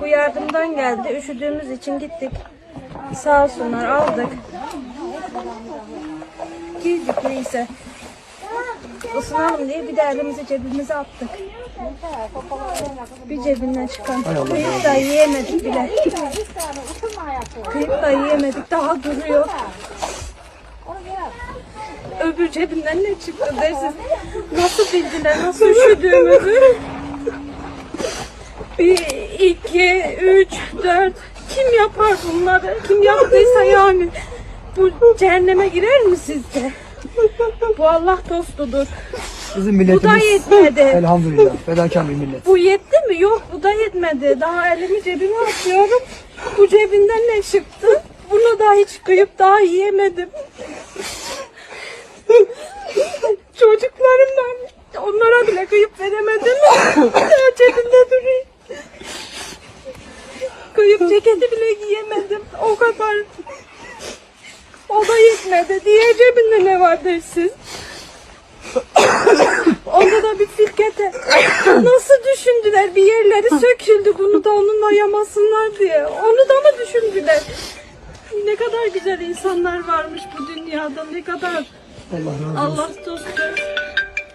Bu yardımdan geldi. Üşüdüğümüz için gittik. Sağ olsunlar aldık. Giydik neyse. Isınalım diye bir de elimizi cebimize attık. Bir cebinden çıkan. Kıyıp da yiyemedik bile. Kıyıp da yiyemedik. Daha duruyor. Öbür cebinden ne çıktı dersiz. Nasıl bildiler, nasıl üşüdüğümüzü. Bir, iki, üç, dört. Kim yapar bunları? Kim yaptıysa yani. Bu cehenneme girer mi sizce? Bu Allah dostudur. Bizim Bu milletimiz da yetmedi. elhamdülillah fedakar bir millet. Bu yetti mi? Yok bu da yetmedi. Daha elimi cebime atıyorum. Bu cebinden ne çıktı? Bunu da hiç kıyıp daha yiyemedim. Çocuklarımdan onlara bile kıyıp veremedim. Daha cebimde duruyor. Kıyıp ceketi bile giyemedim. O kadar. O da yetmedi. Diğer cebinde ne var dersiz? Onda da bir firkete. Nasıl düşündüler? Bir yerleri söküldü bunu da onunla yamasınlar diye. Onu da mı düşündüler? Ne kadar güzel insanlar varmış bu dünyada. Ne kadar Allah razı olsun. Allah dostu.